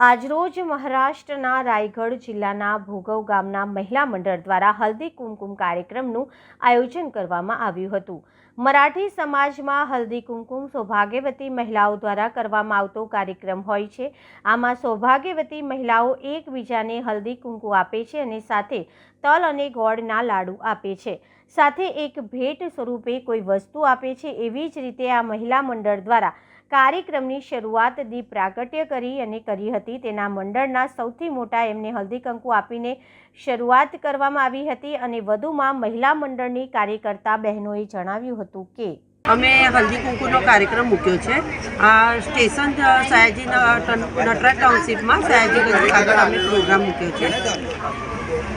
આજરોજ મહારાષ્ટ્રના રાયગઢ જિલ્લાના ભોગવ ગામના મહિલા મંડળ દ્વારા હલ્દી કુમકુમ કાર્યક્રમનું આયોજન કરવામાં આવ્યું હતું. મરાઠી સમાજમાં હલ્દી કુમકુમ સૌભાગ્યવતી મહિલાઓ દ્વારા કરવામાં આવતો કાર્યક્રમ હોય છે. આમાં સૌભાગ્યવતી મહિલાઓ એકબીજાને હલ્દી કુંકુ આપે છે અને સાથે તલ અને ગોળના લાડુ આપે છે. સાથે એક ભેટ સ્વરૂપે કોઈ વસ્તુ આપે છે એવી જ રીતે આ મહિલા મંડળ દ્વારા કાર્યક્રમની શરૂઆત દીપ પ્રાગટ્ય કરી અને કરી હતી. તેના મંડળના સૌથી મોટા એમને હલ્દીકંકુ આપીને શરૂઆત કરવામાં આવી હતી અને વધુમાં મહિલા મંડળની કાર્યકર્તા બહેનોએ જણાવ્યું હતું કે અમે હલ્દી કુંકુનો કાર્યક્રમ મૂક્યો છે. આ સ્ટેશન સયાજી નટરાજ ટાઉનશીપમાં સયાજી આગળ અમે પ્રોગ્રામ મૂક્યો છે.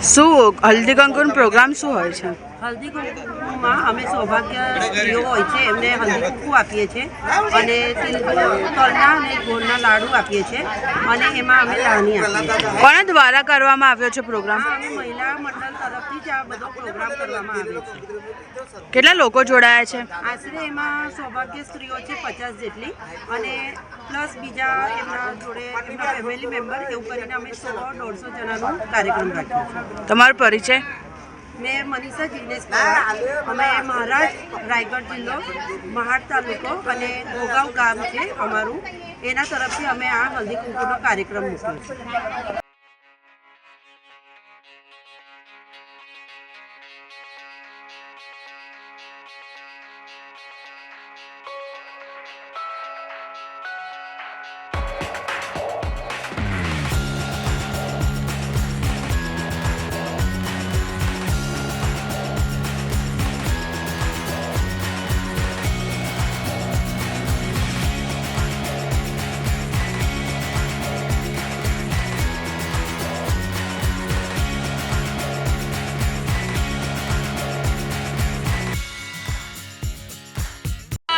શું, હલ્દી કંકુન પ્રોગ્રામ શું હોય છે? હલ્દી કુંકુમાં અમે સૌભાગ્ય સ્ત્રીઓ હોય છે એમને હલ્દી કુંકુ આપીએ છીએ. અને તિલ તલના અને ગોળના લાડુ આપીએ છીએ. અને એમાં અમે લાણી આપીએ કોના દ્વારા કરવામાં આવ્યો છે પ્રોગ્રામ અમે મહિલા મંડળ તરફથી જ આ બધો પ્રોગ્રામ કરવામાં આવે છે. કેટલા લોકો જોડાયા છે? આશરે એમાં સૌભાગ્ય સ્ત્રીઓ છે પચાસ જેટલી. અને પ્લસ બીજા એમના જોડે એમના ફેમિલી મેમ્બર એવું કરીને અમે સો દોઢસો જણાનો કાર્યક્રમ રાખ્યો છે. તમારો પરિચય? મેં મનીષા જીગ્નેશ અમે મહારાષ્ટ્ર રાયગઢ જિલ્લો મહાડ તાલુકો અને ગોગાવ ગામ છે અમારું. એના તરફથી અમે આ હલ્દી કુંકુનો કાર્યક્રમ મૂક્યો છે.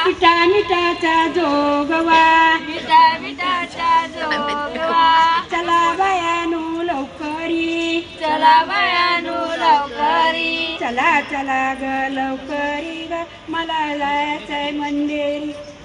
मिठा मिठाचा जोगवा. मिठा मिठाचा जोगवा. चला बायानो लवकरी. चला बायानो लवकरी. चला चला ग लवकरी ग. मला जायचंय मंदिरी.